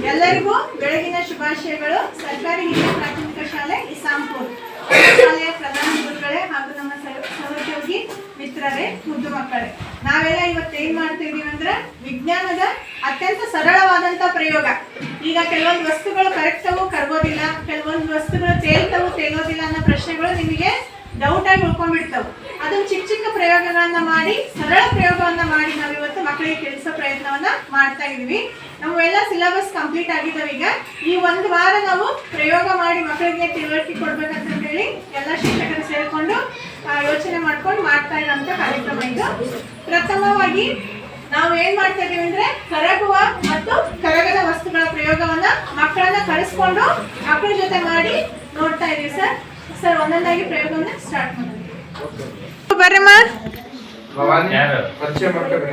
ಎಲ್ಲರಿಗೂ ಬೆಳಗಿನ ಶುಭಾಶಯಗಳು. ಸರ್ಕಾರಿ ಹಿರಿಯ ಪ್ರಾಥಮಿಕ ಶಾಲೆ, ಇಸಾಂಪುರ್. ಶಾಲೆಯ ಪ್ರಧಾನ ಗುರುಗಳೇ ಹಾಗೂ ನಮ್ಮ ಸಹ- ಸಹೋದ್ಯೋಗಿ ಮಿತ್ರರೇ, ಮುದ್ದು ಮಕ್ಕಳೇ. ನಾವೆಲ್ಲ ಇವತ್ತು ಏನ್ ಮಾಡ್ತಿದೀವಿ ಅಂದ್ರೆ ವಿಜ್ಞಾನದ ಅತ್ಯಂತ ಸರಳವಾದಂತ ಪ್ರಯೋಗ. ಈಗ ಕೆಲವೊಂದು ವಸ್ತುಗಳು ಕರಗ್ತವು ಕರ್ಬೋದಿಲ್ಲ, ಕೆಲವೊಂದು ವಸ್ತುಗಳು ತೇಲ್ತವು ತೇಲೋದಿಲ್ಲ ಅನ್ನೋ ಪ್ರಶ್ನೆಗಳು ನಿಮಗೆ ಡೌಟ್ ಆಗಿ ಉಳ್ಕೊಂಡ್ಬಿಡ್ತಾವೆ. ಅದನ್ನ ಚಿಕ್ಕ ಚಿಕ್ಕ ಪ್ರಯೋಗಗಳನ್ನ ಮಾಡಿ, ಸರಳ ಪ್ರಯೋಗವನ್ನ ಮಾಡಿ ನಾವು ಇವತ್ತು ಮಕ್ಕಳಿಗೆ ಕೆಲಸ ಪ್ರಯತ್ನವನ್ನ ಮಾಡ್ತಾ ಇದೀವಿ. ನಮ್ಮೆಲ್ಲ ಸಿಲೆಬಸ್ ಕಂಪ್ಲೀಟ್ ಆಗಿದ್ದಾವೆ ಈಗ. ಈ ಒಂದು ವಾರ ನಾವು ಪ್ರಯೋಗ ಮಾಡಿ ಮಕ್ಕಳಿಗೆ ತಿಳುವಳಿಕೆ ಕೊಡ್ಬೇಕಂತ ಹೇಳಿ ಎಲ್ಲ ಶಿಕ್ಷಕರು ಸೇರಿಕೊಂಡು ಯೋಚನೆ ಮಾಡ್ಕೊಂಡು ಮಾಡ್ತಾ ಇರೋಂಥ ಕಾರ್ಯಕ್ರಮ ಇದು. ಪ್ರಥಮವಾಗಿ ನಾವು ಏನ್ ಮಾಡ್ತಾ ಇದೀವಿ ಅಂದ್ರೆ ಕರಗುವ ಮತ್ತು ಕರಗದ ವಸ್ತುಗಳ ಪ್ರಯೋಗವನ್ನ ಮಕ್ಕಳನ್ನ ಕಳಿಸ್ಕೊಂಡು ಮಕ್ಕಳ ಜೊತೆ ಮಾಡಿ ನೋಡ್ತಾ ಇದೀವಿ ಸರ್. ಸರ್ ಒಂದೊಂದಾಗಿ ಪ್ರಯೋಗವನ್ನ ಸ್ಟಾರ್ಟ್ ಮಾಡೋಣ. ಬರ್ರಮ್ಮ ಭವಾನಿ ಯಾರು? ಪರಿಚಯ ಮಾಡ್ಕೊಳ್ರಿ.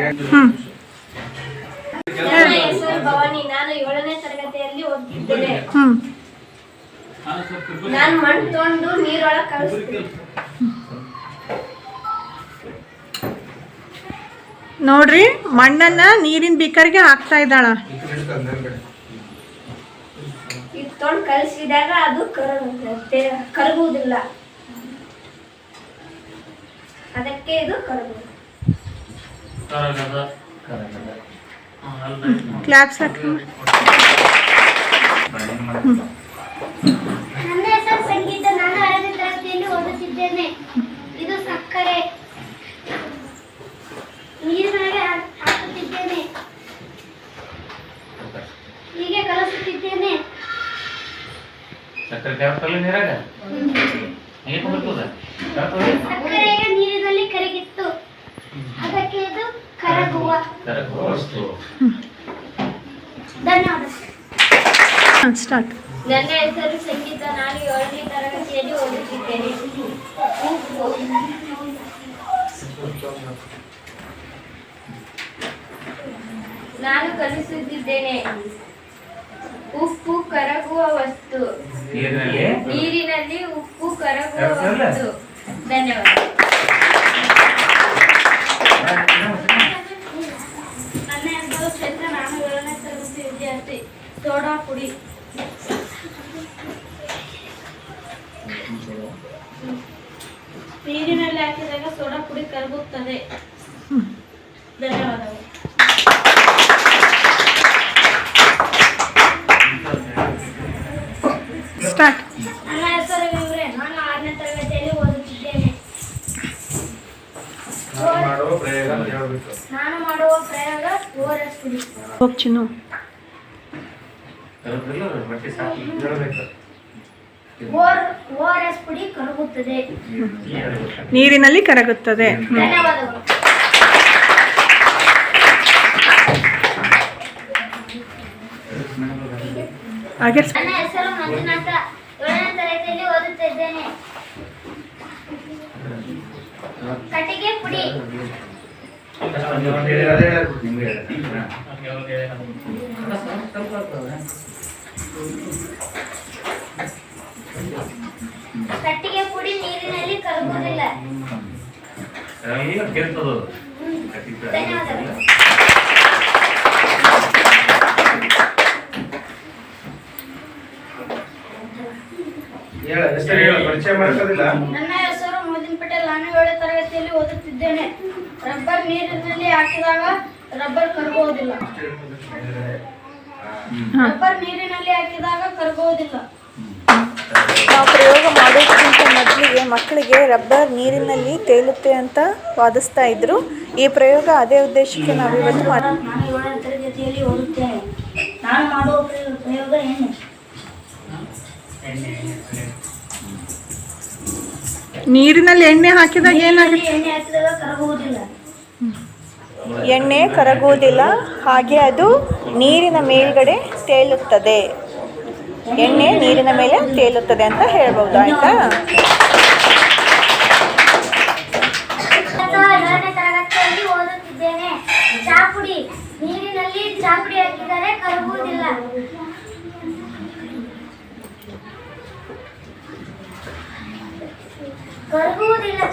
ನನ್ನ ಹೆಸರು ಭವಾನಿ. ನಾನು ಏಳನೇ ತರಗತಿಯಲ್ಲಿ ಓದುತ್ತಿದ್ದೇನೆ ನಾನು ಮಣ್ಣು ತೊಗೊಂಡು ನೀರೊಳಗೆ ಕಳಿಸ್ತೀನಿ ನೋಡ್ರಿ ಮಣ್ಣನ್ನ ನೀರಿನ ಬಿಕರ್ಗೆ ಹಾಕ್ತಾ ಇದ್ದಾಳ. ಇದು ಕಲಿಸಿದಾಗ ಅದು ಕರಗುತ್ತೆ ಕರಗುವುದಿಲ್ಲ. ಅದಕ್ಕೆ ಇದು ಕರಗುವುದು ಕರಗದ ಕರಗದ. ಕ್ಲಾಪ್ಸ್ ಹಾಕಿ ನನ್ನ ಹೆಸರು ಸಂಗೀತ ನಾನು ಆರನೇ ತರಗತಿಯಲ್ಲಿ ಓದುತ್ತಿದ್ದೇನೆ ಇದು ಸಕ್ಕರೆ ನೀರಿನೊಳಗೆ ಹಾಕ್- ಹಾಕುತ್ತಿದ್ದೇನೆ ಹೀಗೆ ಕಲಿಸುತ್ತಿದ್ದೇನೆ ಸಕ್ಕರೆ ನೀರಾಗ? ಹೇಗೆ ಬರ್ತದ ಕರಗ್ತದೆ ಸಕ್ಕರೆ ನೀರಿನಲ್ಲಿ ಕರಗಿತ್ತು. ಅದಕ್ಕೆ ಇದು ಕರಗುವ. ಕರಗುವ ವಸ್ತು. ಧನ್ಯವಾದ. ಸ್ಟಾರ್ಟ್ ನನ್ನ ಹೆಸರು ಸಂಗೀತ. ನಾನು ಏಳನೇ ತರಗತಿಯಲ್ಲಿ ಓದುತ್ತಿದ್ದೇನೆ. ನಾನು ಕಲಿಸುತ್ತಿದ್ದೇನೆ. ಉಪ್ಪು ಕರಗುವ ವಸ್ತು ನೀರಿನಲ್ಲಿ? ನೀರಿನಲ್ಲಿ ಉಪ್ಪು ಕರಗುವ ವಸ್ತು ಧನ್ಯವಾದ ನನ್ನ ಹೆಸರು ನಾನು ಏಳನೇ ತರಗತಿ ವಿದ್ಯಾರ್ಥಿ ಸೋಡಾ ಪುಡಿ ನೀರಿನಲ್ಲಿ ಹಾಕಿದಾಗ ಸೋಡಾ ಪುಡಿ ಕರಗುತ್ತದೆ. ಧನ್ಯವಾದಗಳು ಸ್ಟಾರ್ಟ್ ನನ್ನ ಹೆಸರು ಇವರೇ. ನಾನು ಆರನೇ ತರಗತಿಯಲ್ಲಿ ಓದುತ್ತಿದ್ದೇನೆ. ನಾನು ಮಾಡುವ ಪ್ರಯೋಗ ಅಂತ ನಾನು ಮಾಡುವ ಪ್ರಯೋಗ ಓರಸ್ ಪುಡಿ ಹೋಗ್ ಚಿನ್ನು. ಕರಗ್ತಿಲ್ಲ ಸಾಕಿ. ಹೇಳ್ಬೇಕು. ಓರ್ ಓರಸ್ ಪುಡಿ ಕರಗುತ್ತದೆ. ನೀರಿನಲ್ಲಿ ಕರಗುತ್ತದೆ. ಧನ್ಯವಾದಗಳು. ಹಾಗೆ ನನ್ನ ಹೆಸರು? ಮಂಜುನಾಥ ಏಳನೇ ತರಗತಿಯಲ್ಲಿ ಓದುತ್ತಿದ್ದೇನೆ ಕಟ್ಟಿಗೆ ಪುಡಿ. ಕಟ್ಟಿಗೆ ಪುಡಿ ನೀರಿನಲ್ಲಿ ಕರಗುವುದಿಲ್ಲ ಧನ್ಯವಾದಗಳು ಹೇಳ ಹೆಸರು ಹೇಳು ಪರಿಚಯ ಮಾಡ್ಕೋದಿಲ್ಲ ನನ್ನ ಹೆಸರು ಮೋದಿನ್ ಪಟೇಲ್. ನಾನು ಏಳನೇ ತರಗತಿಯಲ್ಲಿ ಓದುತ್ತಿದ್ದೇನೆ. ರಬ್ಬರ್ ನೀರಿನಲ್ಲಿ ಹಾಕಿದಾಗ ರಬ್ಬರ್ ಕರಗುವುದಿಲ್ಲ. ರಬ್ಬರ್ ನೀರಿನಲ್ಲಿ ಹಾಕಿದಾಗ ಕರಗುವುದಿಲ್ಲ. ನಾವು ಪ್ರಯೋಗ ಮಾಡೋದಕ್ಕಿಂತ ಮೊದಲಿಗೆ ಮಕ್ಕಳಿಗೆ ರಬ್ಬರ್ ನೀರಿನಲ್ಲಿ ತೇಲುತ್ತೆ ಅಂತ ವಾದಿಸ್ತಾ ಇದ್ರು. ಈ ಪ್ರಯೋಗ ಅದೇ ಉದ್ದೇಶಕ್ಕೆ ನಾವು ಇವತ್ತು ಮಾಡಿ ನಾನು ಏಳನೇ ತರಗತಿಯಲ್ಲಿ ಓದುತ್ತೇನೆ. ನಾನು ಮಾಡುವ ಪ್ರಯೋಗ ಪ್ರಯೋಗ ಏನು? ನೀರಿನಲ್ಲಿ ಎಣ್ಣೆ ಹಾಕಿದಾಗ ಏನಾಗುತ್ತೆ? ನೀರಿನಲ್ಲಿ ಎಣ್ಣೆ ಹಾಕಿದಾಗ ಕರಗುವುದಿಲ್ಲ. ಎಣ್ಣೆ ಕರಗುವುದಿಲ್ಲ ಹಾಗೆ ಅದು ನೀರಿನ ಮೇಲ್ಗಡೆ ತೇಲುತ್ತದೆ. ಎಣ್ಣೆ ನೀರಿನ ಮೇಲೆ ತೇಲುತ್ತದೆ ಅಂತ ಹೇಳ್ಬೋದು ಆಯ್ತಾ?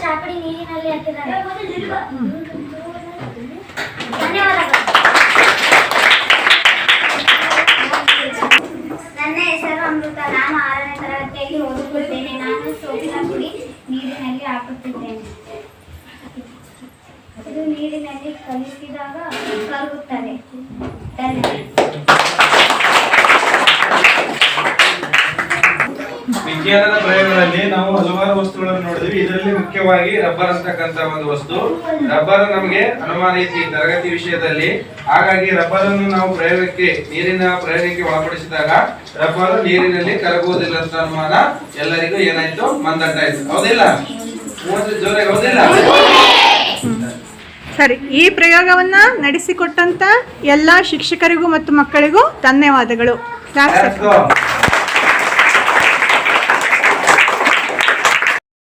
ಚಾಪಡಿ ನೀರಿನಲ್ಲಿ ಹಾಕಿದ್ದಾರೆ. ಧನ್ಯವಾದಗಳು. ನನ್ನ ಹೆಸರು ಅಮೃತ. ನಾನು ಆರನೇ ತರಗತಿಯಲ್ಲಿ ಓದುತ್ತಿದ್ದೇನೆ. ನಾನು ಸೋಪಿನ ಪುಡಿ ನೀರಿನಲ್ಲಿ ಹಾಕುತ್ತಿದ್ದೇನೆ. ಇದು ನೀರಿನಲ್ಲಿ ಕಲಿಸಿದಾಗ ಕರಗುತ್ತದೆ. ಧನ್ಯವಾದ ವಿಜ್ಞಾನದ ಪ್ರಯೋಗಗಳಲ್ಲಿ ನಾವು ಹಲವಾರು ವಸ್ತುಗಳನ್ನು ನೋಡಿದ್ವಿ. ಇದರಲ್ಲಿ ಮುಖ್ಯವಾಗಿ ರಬ್ಬರ್ ಅಂತಕ್ಕಂತ ಒಂದು ವಸ್ತು. ರಬ್ಬರ್ ನಮಗೆ ಅನುಮಾನ ಇತ್ತು ಈ ತರಗತಿ ವಿಷಯದಲ್ಲಿ. ಹಾಗಾಗಿ ರಬ್ಬರ್ ಅನ್ನು ನಾವು ಪ್ರಯೋಗಕ್ಕೆ ನೀರಿನ ಪ್ರಯೋಗಕ್ಕೆ ಒಳಪಡಿಸಿದಾಗ ರಬ್ಬರ್ ನೀರಿನಲ್ಲಿ ಕರಗುವುದಿಲ್ಲ ಅಂತ ಅನುಮಾನ ಎಲ್ಲರಿಗೂ ಏನಾಯ್ತು? ಮಂದಟ್ಟಾಯ್ತು ಹೌದಿಲ್ಲ? ಮೂವತ್ತು ಜೋರಾಗಿ ಹೌದಿಲ್ಲ? ಸರಿ ಈ ಪ್ರಯೋಗವನ್ನ ನಡೆಸಿಕೊಟ್ಟಂತ ಎಲ್ಲಾ ಶಿಕ್ಷಕರಿಗೂ ಮತ್ತು ಮಕ್ಕಳಿಗೂ ಧನ್ಯವಾದಗಳು?